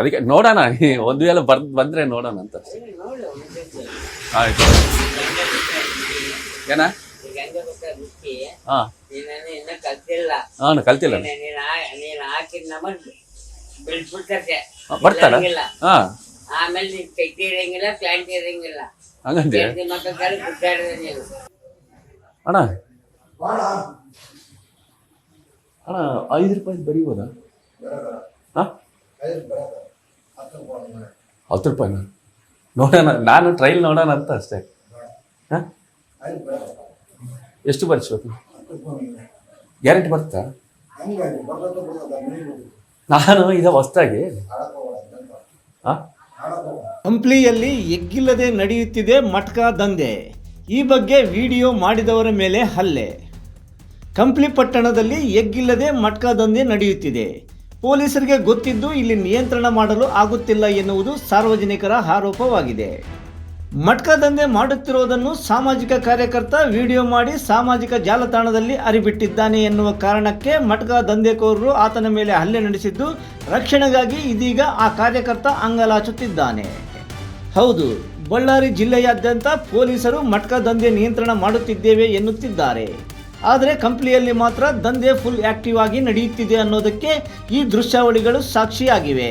ಅದಕ್ಕೆ ನೋಡೋಣ ಒಂದು ವೇಳೆ ಬರ್ ಬಂದ್ರೆ ನೋಡೋಣ ಅಂತ. ಆಯ್ತು. ಏನ? ಹಾ. ಕಲ್ತಿಲ್ಲ ಕಲ್ತಿಲ್ಲ. ಹಾ- ಹಾ, ಬರ್ತಾರ ಹಾ. ಆಮೇಲೆ ತೆಗ್ದಿ ಇರಂಗಿಲ್ಲ ಪ್ಲಾಂಟ್ ಇರಂಗಿಲ್ಲ ಹಂಗಂತೆ ಹೆಂಡತಿ ಮಕ್ಕಳ ಕಡೆ ಗುಡ್ಡಾಡಿದೆ ನೀನು ಅಣ್ಣ. ಅಣ್ಣ ಐದು ರೂಪಾಯಿ ಬರೀಬೋದಾ? ಹಾ? ಹತ್ತು ನೋಡೋಣ, ನಾನು ಟ್ರೈಲ್ ನೋಡೋಣ ಅಂತ ಅಷ್ಟೇ. ಹಾ? ಎಷ್ಟು ಬರ್ಸ್ಬೇಕು? ಗ್ಯಾರಂಟಿ ಬರ್ತಾ ನಾನು ಈಗ ಹೊಸ್ದಾಗಿ. ಹಾ? ಕಂಪ್ಲಿಯಲ್ಲಿ ಎಗ್ಗಿಲ್ಲದೆ ನಡೆಯುತ್ತಿದೆ ಮಟ್ಕಾ ದಂಧೆ. ಈ ಬಗ್ಗೆ ವಿಡಿಯೋ ಮಾಡಿದವರ ಮೇಲೆ ಹಲ್ಲೆ. ಕಂಪ್ಲಿ ಪಟ್ಟಣದಲ್ಲಿ ಎಗ್ಗಿಲ್ಲದೆ ಮಟ್ಕಾ ದಂಧೆ ನಡೆಯುತ್ತಿದೆ. ಪೊಲೀಸರಿಗೆ ಗೊತ್ತಿದ್ದು ಇಲ್ಲಿ ನಿಯಂತ್ರಣ ಮಾಡಲು ಆಗುತ್ತಿಲ್ಲ ಎನ್ನುವುದು ಸಾರ್ವಜನಿಕರ ಆರೋಪವಾಗಿದೆ. ಮಟ್ಕಾ ದಂಧೆ ಮಾಡುತ್ತಿರುವುದನ್ನು ಸಾಮಾಜಿಕ ಕಾರ್ಯಕರ್ತ ವಿಡಿಯೋ ಮಾಡಿ ಸಾಮಾಜಿಕ ಜಾಲತಾಣದಲ್ಲಿ ಅರಿಬಿಟ್ಟಿದ್ದಾನೆ ಎನ್ನುವ ಕಾರಣಕ್ಕೆ ಮಟ್ಕ ದಂಧೆಕೋರರು ಆತನ ಮೇಲೆ ಹಲ್ಲೆ ನಡೆಸಿದ್ದು, ರಕ್ಷಣೆಗಾಗಿ ಇದೀಗ ಆ ಕಾರ್ಯಕರ್ತ ಅಂಗಲಾಚುತ್ತಿದ್ದಾನೆ. ಹೌದು, ಬಳ್ಳಾರಿ ಜಿಲ್ಲೆಯಾದ್ಯಂತ ಪೊಲೀಸರು ಮಟ್ಕ ದಂಧೆ ನಿಯಂತ್ರಣ ಮಾಡುತ್ತಿದ್ದೇವೆ ಎನ್ನುತ್ತಿದ್ದಾರೆ. ಆದರೆ ಕಂಪ್ಲಿಯಲ್ಲಿ ಮಾತ್ರ ದಂಧೆ ಫುಲ್ ಆಕ್ಟಿವ್ ಆಗಿ ನಡೆಯುತ್ತಿದೆ ಅನ್ನೋದಕ್ಕೆ ಈ ದೃಶ್ಯಾವಳಿಗಳು ಸಾಕ್ಷಿಯಾಗಿವೆ.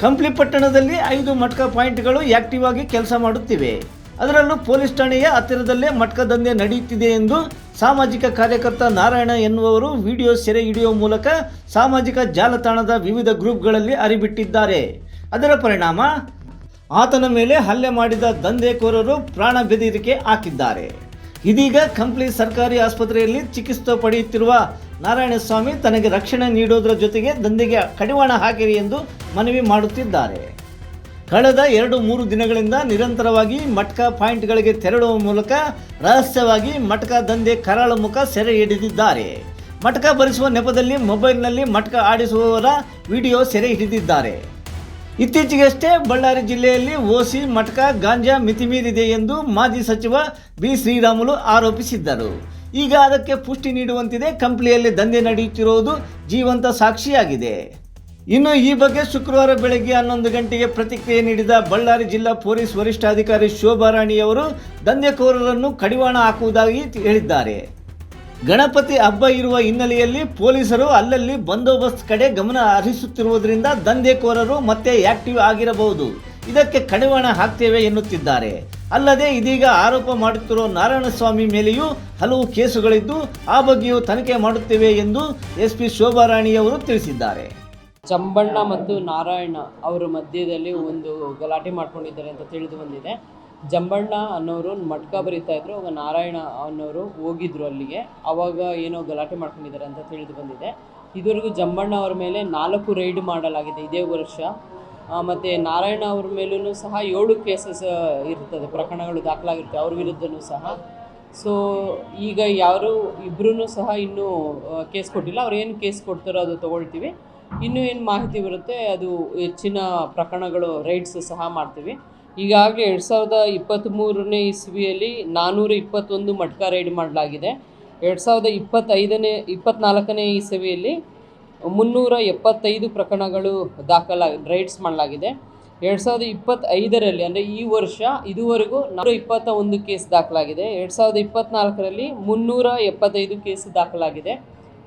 ಕಂಪ್ಲಿ ಪಟ್ಟಣದಲ್ಲಿ ಐದು ಮಟ್ಕ ಪಾಯಿಂಟ್ಗಳು ಆಕ್ಟಿವ್ ಆಗಿ ಕೆಲಸ ಮಾಡುತ್ತಿವೆ. ಅದರಲ್ಲೂ ಪೊಲೀಸ್ ಠಾಣೆಯ ಹತ್ತಿರದಲ್ಲೇ ಮಟ್ಕ ದಂಧೆ ನಡೆಯುತ್ತಿದೆ ಎಂದು ಸಾಮಾಜಿಕ ಕಾರ್ಯಕರ್ತ ನಾರಾಯಣ ಎನ್ನುವರು ವಿಡಿಯೋ ಸೆರೆ ಹಿಡಿಯುವ ಮೂಲಕ ಸಾಮಾಜಿಕ ಜಾಲತಾಣದ ವಿವಿಧ ಗ್ರೂಪ್ಗಳಲ್ಲಿ ಅರಿಬಿಟ್ಟಿದ್ದಾರೆ ಅದರ ಪರಿಣಾಮ ಆತನ ಮೇಲೆ ಹಲ್ಲೆ ಮಾಡಿದ ದಂಧೆಕೋರರು ಪ್ರಾಣ ಬೆದರಿಕೆ ಹಾಕಿದ್ದಾರೆ. ಇದೀಗ ಕಂಪ್ಲಿ ಸರ್ಕಾರಿ ಆಸ್ಪತ್ರೆಯಲ್ಲಿ ಚಿಕಿತ್ಸೆ ಪಡೆಯುತ್ತಿರುವ ನಾರಾಯಣಸ್ವಾಮಿ ತನಗೆ ರಕ್ಷಣೆ ನೀಡೋದರ ಜೊತೆಗೆ ದಂಧೆಗೆ ಕಡಿವಾಣ ಹಾಕಿರಿ ಎಂದು ಮನವಿ ಮಾಡುತ್ತಿದ್ದಾರೆ. ಕಳೆದ ಎರಡು ಮೂರು ದಿನಗಳಿಂದ ನಿರಂತರವಾಗಿ ಮಟ್ಕಾ ಪಾಯಿಂಟ್ಗಳಿಗೆ ತೆರಳುವ ಮೂಲಕ ರಹಸ್ಯವಾಗಿ ಮಟ್ಕಾ ದಂಧೆ ಕರಾಳ ಮುಖ ಸೆರೆ ಹಿಡಿದಿದ್ದಾರೆ. ಮಟ್ಕಾ ಭರಿಸುವ ನೆಪದಲ್ಲಿ ಮೊಬೈಲ್ನಲ್ಲಿ ಮಟ್ಕಾ ಆಡಿಸುವವರ ವಿಡಿಯೋ ಸೆರೆ ಹಿಡಿದಿದ್ದಾರೆ. ಇತ್ತೀಚೆಗಷ್ಟೇ ಬಳ್ಳಾರಿ ಜಿಲ್ಲೆಯಲ್ಲಿ ಓಸಿ ಮಟಕ ಗಾಂಜಾ ಮಿತಿಮೀರಿದೆ ಎಂದು ಮಾಜಿ ಸಚಿವ ಬಿ ಶ್ರೀರಾಮುಲು ಆರೋಪಿಸಿದ್ದರು. ಈಗ ಅದಕ್ಕೆ ಪುಷ್ಟಿ ನೀಡುವಂತಿದೆ. ಕಂಪ್ಲಿಯಲ್ಲಿ ದಂಧೆ ನಡೆಯುತ್ತಿರುವುದು ಜೀವಂತ ಸಾಕ್ಷಿಯಾಗಿದೆ. ಇನ್ನು ಈ ಬಗ್ಗೆ ಶುಕ್ರವಾರ ಬೆಳಗ್ಗೆ ಹನ್ನೊಂದು ಗಂಟೆಗೆ ಪ್ರತಿಕ್ರಿಯೆ ನೀಡಿದ ಬಳ್ಳಾರಿ ಜಿಲ್ಲಾ ಪೊಲೀಸ್ ವರಿಷ್ಠಾಧಿಕಾರಿ ಶೋಭಾ ರಾಣಿಯವರು ದಂಧೆಕೋರರನ್ನು ಕಡಿವಾಣ ಹಾಕುವುದಾಗಿ ಹೇಳಿದ್ದಾರೆ. ಗಣಪತಿ ಹಬ್ಬ ಇರುವ ಹಿನ್ನೆಲೆಯಲ್ಲಿ ಪೊಲೀಸರು ಅಲ್ಲಲ್ಲಿ ಬಂದೋಬಸ್ತ್ ಕಡೆ ಗಮನ ಹರಿಸುತ್ತಿರುವುದರಿಂದ ದಂಧೆಕೋರರು ಮತ್ತೆ ಆಕ್ಟಿವ್ ಆಗಿರಬಹುದು. ಇದಕ್ಕೆ ಕಡಿವಾಣ ಹಾಕ್ತೇವೆ ಎನ್ನುತ್ತಿದ್ದಾರೆ. ಅಲ್ಲದೆ ಇದೀಗ ಆರೋಪ ಮಾಡುತ್ತಿರುವ ನಾರಾಯಣಸ್ವಾಮಿ ಮೇಲೆಯೂ ಹಲವು ಕೇಸುಗಳಿದ್ದು, ಆ ಬಗ್ಗೆಯೂ ತನಿಖೆ ಮಾಡುತ್ತೇವೆ ಎಂದು ಎಸ್ಪಿ ಶೋಭಾರಾಣಿ ಅವರು ತಿಳಿಸಿದ್ದಾರೆ. ಚಂಬಣ್ಣ ಮತ್ತು ನಾರಾಯಣ ಅವರ ಮಧ್ಯದಲ್ಲಿ ಒಂದು ಗಲಾಟೆ ಮಾಡಿಕೊಂಡಿದ್ದಾರೆ ಅಂತ ತಿಳಿದು ಬಂದಿದೆ. ಜಂಬಣ್ಣ ಅನ್ನೋರು ಮಟ್ಕ ಬರೀತಾ ಇದ್ರು, ಅವಾಗ ನಾರಾಯಣ ಅನ್ನೋರು ಹೋಗಿದ್ರು ಅಲ್ಲಿಗೆ. ಅವಾಗ ಏನೋ ಗಲಾಟೆ ಮಾಡ್ಕೊಂಡಿದ್ದಾರೆ ಅಂತ ತಿಳಿದು ಬಂದಿದೆ. ಇದುವರೆಗೂ ಜಂಬಣ್ಣ ಅವರ ಮೇಲೆ ನಾಲ್ಕು ರೈಡ್ ಮಾಡಲಾಗಿದೆ ಇದೇ ವರ್ಷ. ಮತ್ತು ನಾರಾಯಣ ಅವ್ರ ಮೇಲೂ ಸಹ ಏಳು ಕೇಸಸ್ ಇರ್ತದೆ, ಪ್ರಕರಣಗಳು ದಾಖಲಾಗಿರ್ತವೆ ಅವ್ರ ವಿರುದ್ಧನೂ ಸಹ. ಸೊ ಈಗ ಯಾರು ಇಬ್ಬರೂ ಸಹ ಇನ್ನೂ ಕೇಸ್ ಕೊಟ್ಟಿಲ್ಲ. ಅವ್ರು ಏನು ಕೇಸ್ ಕೊಡ್ತಾರೋ ಅದು ತೊಗೊಳ್ತೀವಿ. ಇನ್ನೂ ಏನು ಮಾಹಿತಿ ಬರುತ್ತೆ, ಅದು ಹೆಚ್ಚಿನ ಪ್ರಕರಣಗಳು, ರೈಡ್ಸ್ ಸಹ ಮಾಡ್ತೀವಿ. ಈಗಾಗಲೇ ಎರಡು ಸಾವಿರದ ಇಪ್ಪತ್ತ್ಮೂರನೇ ಇಸ್ವಿಯಲ್ಲಿ ನಾನ್ನೂರ ಇಪ್ಪತ್ತೊಂದು ಮಟ್ಕ ರೈಡ್ ಮಾಡಲಾಗಿದೆ. ಎರಡು ಸಾವಿರದ ಇಪ್ಪತ್ತೈದನೇ ಇಪ್ಪತ್ತ್ನಾಲ್ಕನೇ ಇಸವಿಯಲ್ಲಿ ಮುನ್ನೂರ ಎಪ್ಪತ್ತೈದು ಪ್ರಕರಣಗಳು ದಾಖಲ, ರೈಡ್ಸ್ ಮಾಡಲಾಗಿದೆ. ಎರಡು ಸಾವಿರದ ಇಪ್ಪತ್ತೈದರಲ್ಲಿ, ಅಂದರೆ ಈ ವರ್ಷ ಇದುವರೆಗೂ ನೂರ ಇಪ್ಪತ್ತ ಒಂದು ಕೇಸ್ ದಾಖಲಾಗಿದೆ. ಎರಡು ಸಾವಿರದ ಇಪ್ಪತ್ತ್ನಾಲ್ಕರಲ್ಲಿ ಮುನ್ನೂರ ಎಪ್ಪತ್ತೈದು ಕೇಸ್ ದಾಖಲಾಗಿದೆ.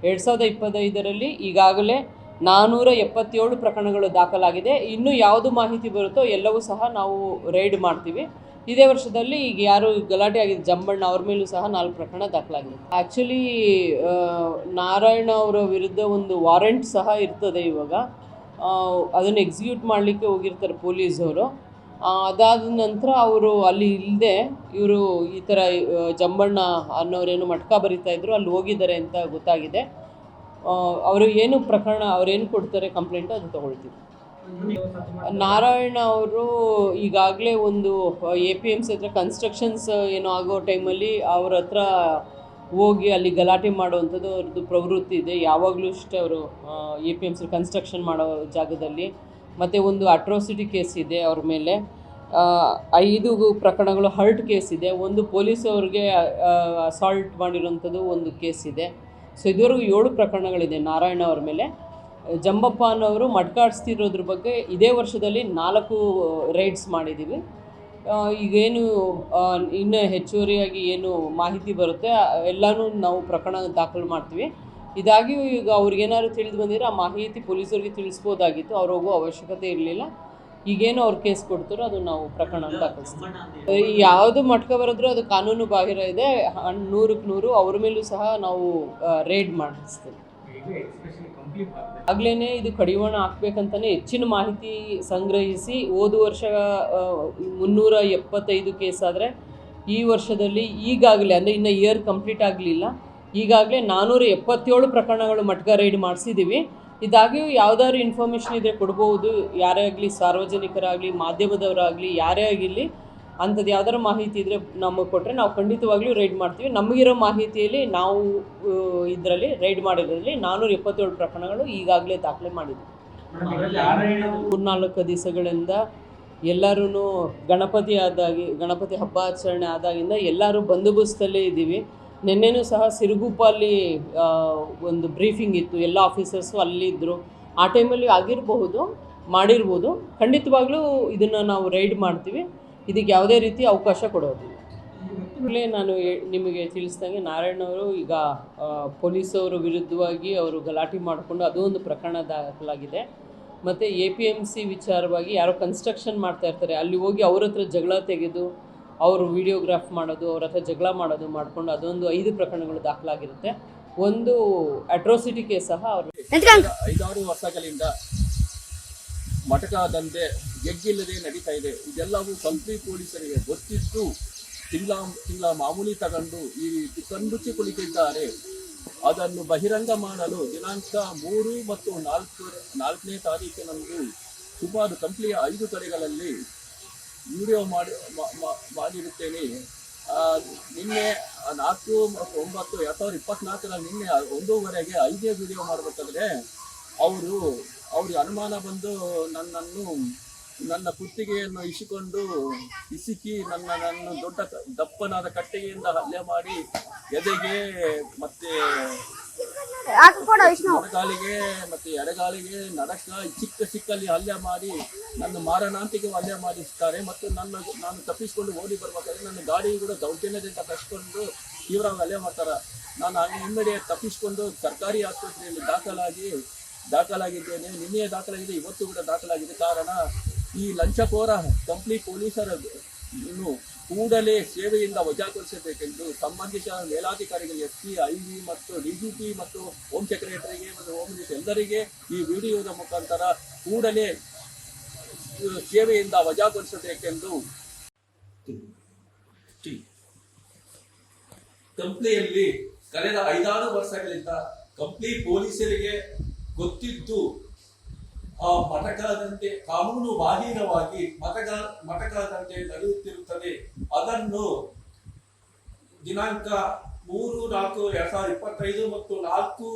ಎರಡು ಸಾವಿರದ ಇಪ್ಪತ್ತೈದರಲ್ಲಿ ಈಗಾಗಲೇ ನಾನ್ನೂರ ಎಪ್ಪತ್ತೇಳು ಪ್ರಕರಣಗಳು ದಾಖಲಾಗಿದೆ. ಇನ್ನೂ ಯಾವುದು ಮಾಹಿತಿ ಬರುತ್ತೋ ಎಲ್ಲವೂ ಸಹ ನಾವು ರೈಡ್ ಮಾಡ್ತೀವಿ. ಇದೇ ವರ್ಷದಲ್ಲಿ ಈಗ ಯಾರು ಗಲಾಟೆ ಆಗಿದೆ ಜಂಬಣ್ಣ ಅವ್ರ ಮೇಲೂ ಸಹ ನಾಲ್ಕು ಪ್ರಕರಣ ದಾಖಲಾಗಿದೆ. ಆ್ಯಕ್ಚುಲಿ ನಾರಾಯಣ ಅವರ ವಿರುದ್ಧ ಒಂದು ವಾರೆಂಟ್ ಸಹ ಇರ್ತದೆ ಇವಾಗ. ಅದನ್ನು ಎಕ್ಸಿಕ್ಯೂಟ್ ಮಾಡಲಿಕ್ಕೆ ಹೋಗಿರ್ತಾರೆ ಪೊಲೀಸವರು. ಅದಾದ ನಂತರ ಅವರು ಅಲ್ಲಿ ಇಲ್ಲದೆ ಇವರು ಈ ಥರ ಜಂಬಣ್ಣ ಅನ್ನೋರೇನು ಮಟ್ಕ ಬರಿತಾ ಇದ್ರು, ಅಲ್ಲಿ ಹೋಗಿದ್ದಾರೆ ಅಂತ ಗೊತ್ತಾಗಿದೆ. ಅವರು ಏನು ಪ್ರಕರಣ ಅವ್ರೇನು ಕೊಡ್ತಾರೆ ಕಂಪ್ಲೇಂಟ್ ಅದು ತೊಗೊಳ್ತೀವಿ. ನಾರಾಯಣ ಅವರು ಈಗಾಗಲೇ ಒಂದು ಎ ಪಿ ಎಂ ಸಿ ಹತ್ರ ಕನ್ಸ್ಟ್ರಕ್ಷನ್ಸ್ ಏನೋ ಆಗೋ ಟೈಮಲ್ಲಿ ಅವ್ರ ಹತ್ರ ಹೋಗಿ ಅಲ್ಲಿ ಗಲಾಟೆ ಮಾಡುವಂಥದ್ದು ಅವ್ರದ್ದು ಪ್ರವೃತ್ತಿ ಇದೆ. ಯಾವಾಗಲೂ ಅಷ್ಟೇ ಅವರು A P M C construction ಮಾಡೋ ಜಾಗದಲ್ಲಿ. ಮತ್ತು ಒಂದು ಅಟ್ರೋಸಿಟಿ ಕೇಸ್ ಇದೆ ಅವ್ರ ಮೇಲೆ. ಐದು ಪ್ರಕರಣಗಳು ಹರ್ಟ್ ಕೇಸ್ ಇದೆ. ಒಂದು ಪೊಲೀಸ್ ಅವ್ರಿಗೆ ಅಸಾಲ್ಟ್ ಮಾಡಿರೋಂಥದ್ದು ಒಂದು ಕೇಸ್ ಇದೆ. ಸೊ ಇದುವರೆಗೂ ಏಳು ಪ್ರಕರಣಗಳಿದೆ ನಾರಾಯಣ ಅವ್ರ ಮೇಲೆ. ಜಂಬಪ್ಪ ಅನ್ನೋರು ಮಡ್ಕಾಡಿಸ್ತಿರೋದ್ರ ಬಗ್ಗೆ ಇದೇ ವರ್ಷದಲ್ಲಿ ನಾಲ್ಕು ರೈಡ್ಸ್ ಮಾಡಿದ್ದೀವಿ ಈಗೇನು ಇನ್ನೂ ಹೆಚ್ಚುವರಿಯಾಗಿ ಏನು ಮಾಹಿತಿ ಬರುತ್ತೆ ಎಲ್ಲನೂ ನಾವು ಪ್ರಕರಣ ದಾಖಲು ಮಾಡ್ತೀವಿ. ಇದಾಗಿಯೂ ಈಗ ಅವ್ರಿಗೇನಾದ್ರು ತಿಳಿದು ಬಂದಿದ್ರೆ ಆ ಮಾಹಿತಿ ಪೊಲೀಸರಿಗೆ ತಿಳಿಸ್ಬೋದಾಗಿತ್ತು. ಅವ್ರು ಹೋಗೋ ಅವಶ್ಯಕತೆ ಇರಲಿಲ್ಲ. ಈಗೇನು ಅವ್ರು ಕೇಸ್ ಕೊಡ್ತಾರೋ ಅದು ನಾವು ಪ್ರಕರಣ ದಾಖಲಿಸ್ತೀವಿ ಯಾವುದು ಮಟ್ಕ ಬರೆದ್ರೂ ಅದು ಕಾನೂನು ಬಾಹಿರ ಇದೆ ಹಣ್- ನೂರಕ್ಕೆ ನೂರು ಅವ್ರ ಮೇಲೂ ಸಹ ನಾವು ರೇಡ್ ಮಾಡಿಸ್ತೀವಿ. ಆಗ್ಲೇ ಇದು ಕಡಿವಾಣ ಹಾಕ್ಬೇಕಂತಾನೆ ಹೆಚ್ಚಿನ ಮಾಹಿತಿ ಸಂಗ್ರಹಿಸಿ ಹೋದ ವರ್ಷ ಮುನ್ನೂರ ಎಪ್ಪತ್ತೈದು ಕೇಸ್ ಆದರೆ ಈ ವರ್ಷದಲ್ಲಿ ಈಗಾಗಲೇ ಅಂದರೆ ಇನ್ನು ಇಯರ್ ಕಂಪ್ಲೀಟ್ ಆಗಲಿಲ್ಲ. ಈಗಾಗಲೇ ನಾನ್ನೂರ ಎಪ್ಪತ್ತೇಳು ಪ್ರಕರಣಗಳು ಮಟ್ಕ ರೈಡ್ ಮಾಡಿಸಿದ್ದೀವಿ ಇದಾಗಿಯೂ ಯಾವುದಾದ್ರು ಇನ್ಫಾರ್ಮೇಷನ್ ಇದ್ದರೆ ಕೊಡ್ಬೋದು. ಯಾರೇ ಆಗಲಿ ಸಾರ್ವಜನಿಕರಾಗಲಿ ಮಾಧ್ಯಮದವರಾಗಲಿ ಯಾರೇ ಆಗಿರಲಿ ಅಂಥದ್ದು ಯಾವ್ದಾದ್ರು ಮಾಹಿತಿ ಇದ್ದರೆ ನಮಗೆ ಕೊಟ್ಟರೆ ನಾವು ಖಂಡಿತವಾಗ್ಲೂ ರೈಡ್ ಮಾಡ್ತೀವಿ. ನಮಗಿರೋ ಮಾಹಿತಿಯಲ್ಲಿ ನಾವು ಇದರಲ್ಲಿ ರೈಡ್ ಮಾಡಿರೋದ್ರಲ್ಲಿ ನಾನ್ನೂರ ಎಪ್ಪತ್ತೇಳು ಪ್ರಕರಣಗಳು ಈಗಾಗಲೇ ದಾಖಲೆ ಮಾಡಿದ್ವಿ. ಮೂರ್ನಾಲ್ಕು ದಿವಸಗಳಿಂದ ಎಲ್ಲರೂ ಗಣಪತಿ ಆದಾಗಿ ಗಣಪತಿ ಹಬ್ಬ ಆಚರಣೆ ಆದಾಗಿಂದ ಎಲ್ಲರೂ ಬಂದೋಬಸ್ತಲ್ಲೇ ಇದ್ದೀವಿ. ನಿನ್ನೆನೂ ಸಹ ಸಿರುಗುಪ್ಪಲ್ಲಿ ಒಂದು ಬ್ರೀಫಿಂಗ್ ಇತ್ತು. ಎಲ್ಲ ಆಫೀಸರ್ಸು ಅಲ್ಲಿದ್ದರು ಆ ಟೈಮಲ್ಲಿ ಆಗಿರಬಹುದು, ಮಾಡಿರ್ಬೋದು. ಖಂಡಿತವಾಗ್ಲೂ ಇದನ್ನು ನಾವು ರೈಡ್ ಮಾಡ್ತೀವಿ. ಇದಕ್ಕೆ ಯಾವುದೇ ರೀತಿ ಅವಕಾಶ ಕೊಡೋದಿಲ್ಲ. ನಾನು ನಿಮಗೆ ತಿಳಿಸ್ದಂಗೆ ನಾರಾಯಣ್ ಅವರು ಈಗ ಪೊಲೀಸವ್ರ ವಿರುದ್ಧವಾಗಿ ಅವರು ಗಲಾಟೆ ಮಾಡಿಕೊಂಡು ಅದೂ ಒಂದು ಪ್ರಕರಣ ದಾಖಲಾಗಿದೆ. ಮತ್ತು ಎ ಪಿ ಎಂ ಸಿ ವಿಚಾರವಾಗಿ ಯಾರೋ ಕನ್ಸ್ಟ್ರಕ್ಷನ್ ಮಾಡ್ತಾ ಇರ್ತಾರೆ. ಅಲ್ಲಿ ಹೋಗಿ ಅವ್ರ ಹತ್ರ ಜಗಳ ತೆಗೆದು ಅವರು ವಿಡಿಯೋಗ್ರಾಫ್ ಮಾಡೋದು ಅವ್ರ ಹತ್ರ ಜಗಳ ಮಾಡೋದು ಮಾಡಿಕೊಂಡು ಅದೊಂದು ಐದು ಪ್ರಕರಣಗಳು ದಾಖಲಾಗಿರುತ್ತೆ. ಒಂದು ಅಟ್ರೋಸಿಟಿ ಕೇಸ್ ಸಹ ಅವರು ಐದಾರು ವರ್ಷಗಳಿಂದ ಮಟಕ ದಂಧೆ ಗೆಗ್ಗಿಲ್ಲದೆ ನಡೀತಾ ಇದೆ. ಇದೆಲ್ಲವೂ ಕಂಪ್ನಿ ಪೊಲೀಸರಿಗೆ ಗೊತ್ತಿದ್ದು ತಿಂಗಳ ತಿಂಗಳ ಮಾಮೂಲಿ ತಗೊಂಡು ಈ ಕಣ್ಮುಚ್ಚಿ ಕುಳಿತಿದ್ದಾರೆ ಅದನ್ನು ಬಹಿರಂಗ ಮಾಡಲು ದಿನಾಂಕ ಮೂರು ಮತ್ತು ನಾಲ್ಕು ನಾಲ್ಕನೇ ತಾರೀಕಿನಂದು ಸುಮಾರು ಕಂಪ್ಲಿಯ ಐದು ಕಡೆಗಳಲ್ಲಿ ವಿಡಿಯೋ ಮಾಡಿ ಮಾಡಿರುತ್ತೇನೆ. ನಿನ್ನೆ ನಾಲ್ಕು ಮತ್ತು ಒಂಬತ್ತು, ಎರಡು ಸಾವಿರದ ಇಪ್ಪತ್ನಾಲ್ಕರ ನಿನ್ನೆ ಒಂದೂವರೆಗೆ ಐದೇ ವಿಡಿಯೋ ಮಾಡಬೇಕಾದ್ರೆ ಅವರು ಅವ್ರಿಗೆ ಅನುಮಾನ ಬಂದು ನನ್ನನ್ನು, ನನ್ನ ಕುತ್ತಿಗೆಯನ್ನು ಇಸಿಕೊಂಡು ಇಸಿಕಿ ನನ್ನ ನನ್ನ ದೊಡ್ಡ ದಪ್ಪನಾದ ಕಟ್ಟಿಗೆಯಿಂದ ಹಲ್ಲೆ ಮಾಡಿ ಎದೆಗೆ ಮತ್ತೆ ಮೊಣಗಾಲಿಗೆ ಮತ್ತೆ ಎಡಗಾಲಿಗೆ ನಡಕ ಚಿಕ್ಕ ಚಿಕ್ಕಲ್ಲಿ ಹಲ್ಲೆ ಮಾಡಿ ನನ್ನ ಮಾರಣಾಂತಿಗೆ ಹಲ್ಲೆ ಮಾಡಿಸ್ತಾರೆ ಮತ್ತು ನನ್ನ ನಾನು ತಪ್ಪಿಸ್ಕೊಂಡು ಓಡಿ ಬರ್ಬೇಕಾದ್ರೆ ನನ್ನ ಗಾಡಿ ಕೂಡ ದೌರ್ಜನ್ಯದಿಂದ ಕಷ್ಟಕೊಂಡು ತೀವ್ರವಾಗಿ ಹಲ್ಲೆ ಮಾಡ್ತಾರೆ. ನಾನು ತಪ್ಪಿಸಿಕೊಂಡು ತಪ್ಪಿಸ್ಕೊಂಡು ಸರ್ಕಾರಿ ಆಸ್ಪತ್ರೆಯಲ್ಲಿ ದಾಖಲಾಗಿ ದಾಖಲಾಗಿದ್ದೇನೆ. ನಿನ್ನೆ ದಾಖಲಾಗಿದೆ, ಇವತ್ತು ಕೂಡ ದಾಖಲಾಗಿದೆ. ಕಾರಣ ಈ ಲಂಚಕೋರ ಕಂಪ್ಲಿ ಪೊಲೀಸರ, ಇನ್ನು ಕೂಡಲೇ ಸೇವೆಯಿಂದ ವಜಾಗೊಳಿಸಬೇಕೆಂದು ಸಂಬಂಧಿಸಿದ ಮೇಲಾಧಿಕಾರಿಗಳು ಎಸ್ ಪಿ ಐ, ವಿ ಮತ್ತು ಡಿಜಿಪಿ ಮತ್ತು ಹೋಮ್ ಸೆಕ್ರೆಟರಿಗೆ ಮತ್ತು ಹೋಮ್ ಮಿನಿಸ್ಟರ್ ಎಲ್ಲರಿಗೆ ಈ ವಿಡಿಯೋದ ಮುಖಾಂತರ ಕೂಡಲೇ ಸೇವೆಯಿಂದ ವಜಾಗೊಳಿಸಬೇಕೆಂದು. ಕಂಪ್ನಿಯಲ್ಲಿ ಕಳೆದ ಐದಾರು ವರ್ಷಗಳಿಂದ ಕಂಪ್ನಿ ಪೊಲೀಸರಿಗೆ ಗೊತ್ತಿದ್ದು ಆ ಮಟಕದಂತೆ ಕಾನೂನು ಬಾಹಿರವಾಗಿ ಮಟಕ ಮಟಕದಂತೆ ನಡೆಯುತ್ತಿರುತ್ತದೆ. ಅದನ್ನು ದಿನಾಂಕ ಮೂರು, ನಾಲ್ಕು, ಎರಡ್ ಸಾವಿರದ ಇಪ್ಪತ್ತೈದು ಮತ್ತು ನಾಲ್ಕು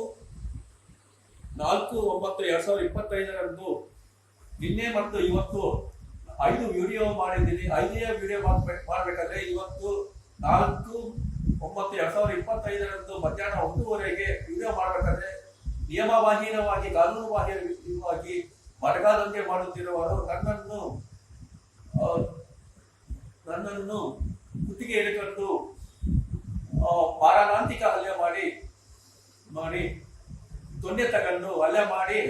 ನಾಲ್ಕು, ಒಂಬತ್ತು, ಎರಡ್ ಸಾವಿರದ ಇಪ್ಪತ್ತೈದರಂದು ನಿನ್ನೆ ಮತ್ತು ಇವತ್ತು ಐದು ವಿಡಿಯೋ ಮಾಡಿದ್ದೀನಿ. ಐದೇ ವಿಡಿಯೋ ಮಾಡಬೇಕಾದ್ರೆ ಇವತ್ತು ನಾಲ್ಕು, ಒಂಬತ್ತು, ಎರಡ್ ಸಾವಿರದ ಇಪ್ಪತ್ತೈದರಂದು ಮಧ್ಯಾಹ್ನ ಒಂದೂವರೆಗೆ ವಿಡಿಯೋ ಮಾಡಬೇಕಾದ್ರೆ ನಿಯಮಬಾಹಿರವಾಗಿ ಕಾನೂನು ಬಾಹಿರವಾಗಿ ಮಟಕಾದಂತೆ ಮಾಡುತ್ತಿರುವವರು ನನ್ನನ್ನು ನನ್ನನ್ನು ಕುತ್ತಿಗೆ ಆ, ಮಾರಣಾಂತಿಕ ಹಲ್ಲೆ ಮಾಡಿ ಮಾಡಿ ತೊಂದೆ ತಗೊಂಡು ಹಲ್ಲೆ ಮಾಡಿ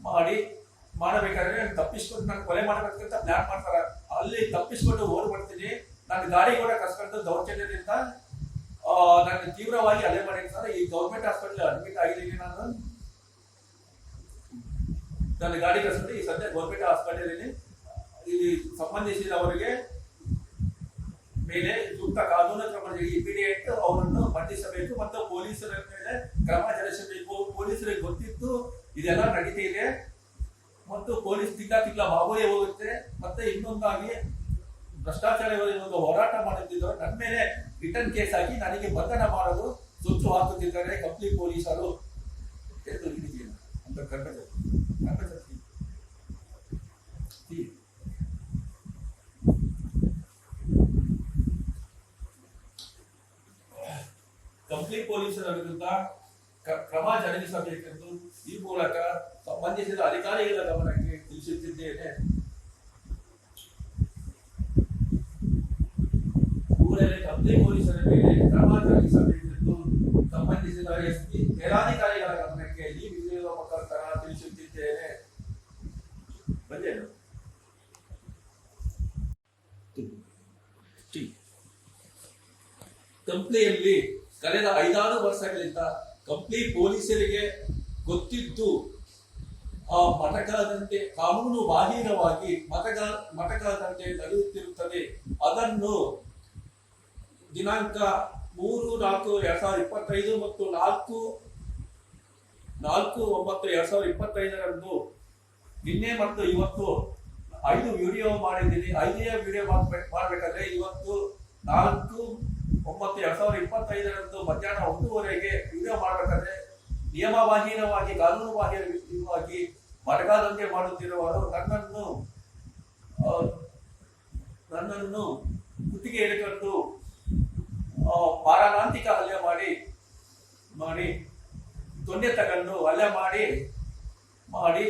ಮಾಡಿ ಮಾಡಬೇಕಾದ್ರೆ ನಾನು ತಪ್ಪಿಸ್ಕೊಂಡು ನಾನು ಕೊಲೆ ಮಾಡಬೇಕಂತ ಪ್ಲಾನ್ ಮಾಡ್ತಾರೆ. ಅಲ್ಲಿ ತಪ್ಪಿಸ್ಕೊಂಡು ಓಡ್ ಬರ್ತೀನಿ ನನ್ನ ಗಾಡಿ ಕೂಡ ಕಸ್ಕೊಂಡು ದೌರ್ಜನ್ಯದಿಂದ ಆ, ತೀವ್ರವಾಗಿ ತೀವ್ರವಾಗಿ ಮಾಡಿ ಸರ್. ಈ ಗೌರ್ಮೆಂಟ್ ಹಾಸ್ಪಿಟಲ್ ಅಡ್ಮಿಟ್ ಆಗಿದ್ದೀನಿ ನಾನು. ನನ್ನ ಗಾಡಿ ಕಳಿಸ್ಬಿಟ್ಟು ಈ ಸದ್ಯ ಗೌರ್ಮೆಂಟ್ ಹಾಸ್ಪಿಟಲ್ ಇಲ್ಲಿ ಸಂಬಂಧಿಸಿದವರಿಗೆ ಮೇಲೆ ಸೂಕ್ತ ಕಾನೂನು ಕ್ರಮ ಇಮಿಡಿಯೇಟ್ ಅವರನ್ನು ಬಂಧಿಸಬೇಕು ಮತ್ತು ಪೊಲೀಸರ ಮೇಲೆ ಕ್ರಮ ಜರುಗಿಸಬೇಕು. ಪೊಲೀಸರಿಗೆ ಗೊತ್ತಿತ್ತು ಇದೆಲ್ಲ ನಡೀತಿದೆ ಮತ್ತು ಪೊಲೀಸ್ ತಿಂಗಳ ತಿಂಗಳ ಮಾಮೂಲಿ ಹೋಗುತ್ತೆ. ಮತ್ತೆ ಇನ್ನೊಂದಾಗಿ ಭ್ರಷ್ಟಾಚಾರ ಒಂದು ಹೋರಾಟ ಮಾಡುತ್ತಿದ್ದವರು ನನ್ನ ಮೇಲೆ ರಿಟರ್ನ್ ಕೇಸ್ ಹಾಕಿ ನನಗೆ ಬಂಧನ ಮಾಡಲು ಸುತ್ತು ಹಾಕುತ್ತಿದ್ದಾರೆ ಕಂಪ್ಲಿ ಪೊಲೀಸರು. ಎಂದು ಹಿಡಿದಿಲ್ಲ ಅಂತ ಕರ್ನಾಟಕ ಕರ್ನಾಟಕ ಕಂಪ್ಲಿ ಪೊಲೀಸರ ವಿರುದ್ಧ ಕ್ರಮ ಜರುಗಿಸಬೇಕೆಂದು ಈ ಮೂಲಕ ಸಂಬಂಧಿಸಿದ ಅಧಿಕಾರಿಗಳ ಗಮನಕ್ಕೆ ತಿಳಿಸುತ್ತಿದ್ದೇನೆ. ಕೂಡಲೇ ಕಂಪ್ಲಿ ಪೊಲೀಸರ ಮೇಲೆ ಕ್ರಮ ಜರುಗಿಸಬೇಕೆಂದು ಸಂಬಂಧಿಸಿದ ಎಸ್ಪಿ, ಮೇಲಾಧಿಕಾರಿಗಳ ಗಮನಕ್ಕೆ ಈ ವಿಡಿಯೋದ ಮುಖಾಂತರ ತಿಳಿಸುತ್ತಿದ್ದೇನೆ. ಕಂಪ್ನಿಯಲ್ಲಿ ಕಳೆದ ಐದಾರು ವರ್ಷಗಳಿಂದ ಕಂಪ್ನಿ ಪೊಲೀಸರಿಗೆ ಗೊತ್ತಿದ್ದು, ಆ ಮಟಕದಂತೆ ಕಾನೂನು ಬಾಹಿರವಾಗಿ ಮತಗ ಮಟಕದಂತೆ ನಡೆಯುತ್ತಿರುತ್ತದೆ. ಅದನ್ನು ದಿನಾಂಕ ಮೂರು, ನಾಲ್ಕು, ಎರಡ್ ಸಾವಿರದ ಇಪ್ಪತ್ತೈದು ಮತ್ತು ನಾಲ್ಕು ನಾಲ್ಕು, ಒಂಬತ್ತು, ಎರಡ್ ಸಾವಿರದ ಇಪ್ಪತ್ತೈದರಂದು ನಿನ್ನೆ ಮತ್ತು ಇವತ್ತು ಐದು ವಿಡಿಯೋ ಮಾಡಿದ್ದೀನಿ. ಐದನೇ ವಿಡಿಯೋ ಮಾಡಬೇಕಾದ್ರೆ ಇವತ್ತು ನಾಲ್ಕು, ಒಂಬತ್ತು, ಎರಡ್ ಸಾವಿರದ ಇಪ್ಪತ್ತೈದರಂದು ಮಧ್ಯಾಹ್ನ ಒಂದೂವರೆಗೆ ವಿಡಿಯೋ ಮಾಡಬೇಕಾದ್ರೆ ನಿಯಮಬಾಹಿರವಾಗಿ ಕಾನೂನು ಬಾಹಿರವಾಗಿ ಮಟಕಾದಂತೆ ಮಾಡುತ್ತಿರುವವರು ನನ್ನನ್ನು ನನ್ನನ್ನು ಕುತ್ತಿಗೆ ಹಿಡಿಕೊಂಡು ಮಾರಣಾಂತಿಕ ಹಲ್ಲೆ ಮಾಡಿ ಮಾಡಿ ತೊಂದೆ ತಗೊಂಡು ಹಲ್ಲೆ ಮಾಡಿ ಮಾಡಿ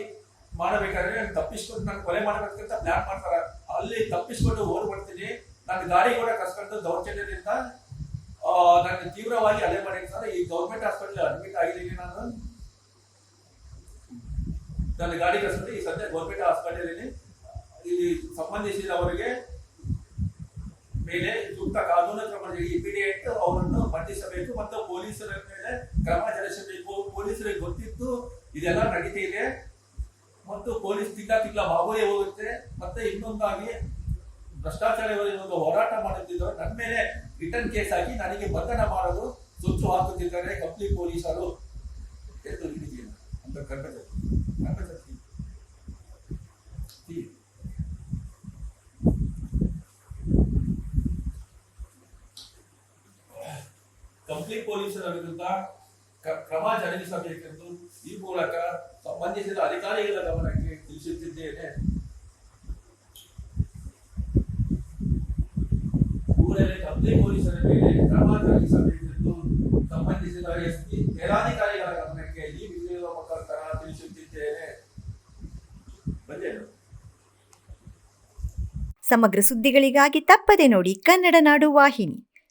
ಮಾಡಬೇಕಾದ್ರೆ ತಪ್ಪಿಸ್ಕೊಂಡು ನಾನು ಕೊಲೆ ಮಾಡಬೇಕಂತ ಪ್ಲಾನ್ ಮಾಡ್ತಾರೆ. ಅಲ್ಲಿ ತಪ್ಪಿಸ್ಕೊಂಡು ಓಡ್ಬಿಡ್ತೀನಿ ನನ್ನ ಗಾಡಿ ಕೂಡ ಕಸ್ಕೊಂಡು ದೌರ್ಜನ್ಯದಿಂದ ಆ, ನನ್ನ ತೀವ್ರವಾಗಿ ಮಾಡಿ ಮಾಡಿರ್ತಾರೆ. ಈ ಗೌರ್ಮೆಂಟ್ ಹಾಸ್ಪಿಟಲ್ ಅಡ್ಮಿಟ್ ಆಗಿದ್ದೀನಿ ನಾನು. ನನ್ನ ಗಾಡಿ ಕಸ್ಕೊಂಡು ಈ ಸದ್ಯ ಗೌರ್ಮೆಂಟ್ ಹಾಸ್ಪಿಟಲ್ ಇಲ್ಲಿ ಸಂಬಂಧಿಸಿದವರಿಗೆ ಮೇಲೆ ಸೂಕ್ತ ಕಾನೂನು ಕ್ರಮ ಇಮಿಡಿಯೇಟ್ ಅವರನ್ನು ಬಂಧಿಸಬೇಕು ಮತ್ತು ಪೊಲೀಸರ ಮೇಲೆ ಕ್ರಮ ಜರುಗಿಸಬೇಕು. ಪೊಲೀಸರಿಗೆ ಗೊತ್ತಿತ್ತು ಇದೆಲ್ಲ ನಡೀತಿದೆ ಮತ್ತು ಪೊಲೀಸ್ ತಿಂಗಳ ತಿಂಗಳ ಬಾಗೋಯೆ ಹೋಗುತ್ತೆ. ಮತ್ತೆ ಇನ್ನೊಂದಾಗಿ ಭ್ರಷ್ಟಾಚಾರ ಹೋರಾಟ ಮಾಡುತ್ತಿದ್ದರು. ನನ್ನ ಮೇಲೆ ರಿಟರ್ನ್ ಕೇಸ್ ಹಾಕಿ ನನಗೆ ಬಂಧನ ಮಾಡಲು ಸುತ್ತು ಹಾಕುತ್ತಿದ್ದಾರೆ. ಕಂಪ್ಲಿ ಪೊಲೀಸರು ಎಂದು ಅಂತ ಕರ್ನಾಟಕ ಕಂಪ್ಲಿ ಪೊಲೀಸರ ವಿರುದ್ಧ ಕ್ರಮ ಜರುಗಿಸಬೇಕೆಂದು ಈ ಮೂಲಕ ಸಂಬಂಧಿಸಿದ ಅಧಿಕಾರಿಗಳ ಗಮನಕ್ಕೆ ತಿಳಿಸುತ್ತಿದ್ದೇನೆ ಕೂಡಲೇ ಕಂಪ್ಲಿ ಪೊಲೀಸರ ಮೇಲೆ ಕ್ರಮ ಜರುಗಿಸಬೇಕೆಂದು ಸಂಬಂಧಿಸಿದ ಎಸ್ಪಿ, ಮೇಲಾಧಿಕಾರಿಗಳ ಗಮನಕ್ಕೆ ಈ ವಿಡಿಯೋದ ಮುಖಾಂತರ ತಿಳಿಸುತ್ತಿದ್ದೇನೆ. ಬಂದೇನು? ಸಮಗ್ರ ಸುದ್ದಿಗಳಿಗಾಗಿ ತಪ್ಪದೆ ನೋಡಿ ಕನ್ನಡ ನಾಡು ವಾಹಿನಿ.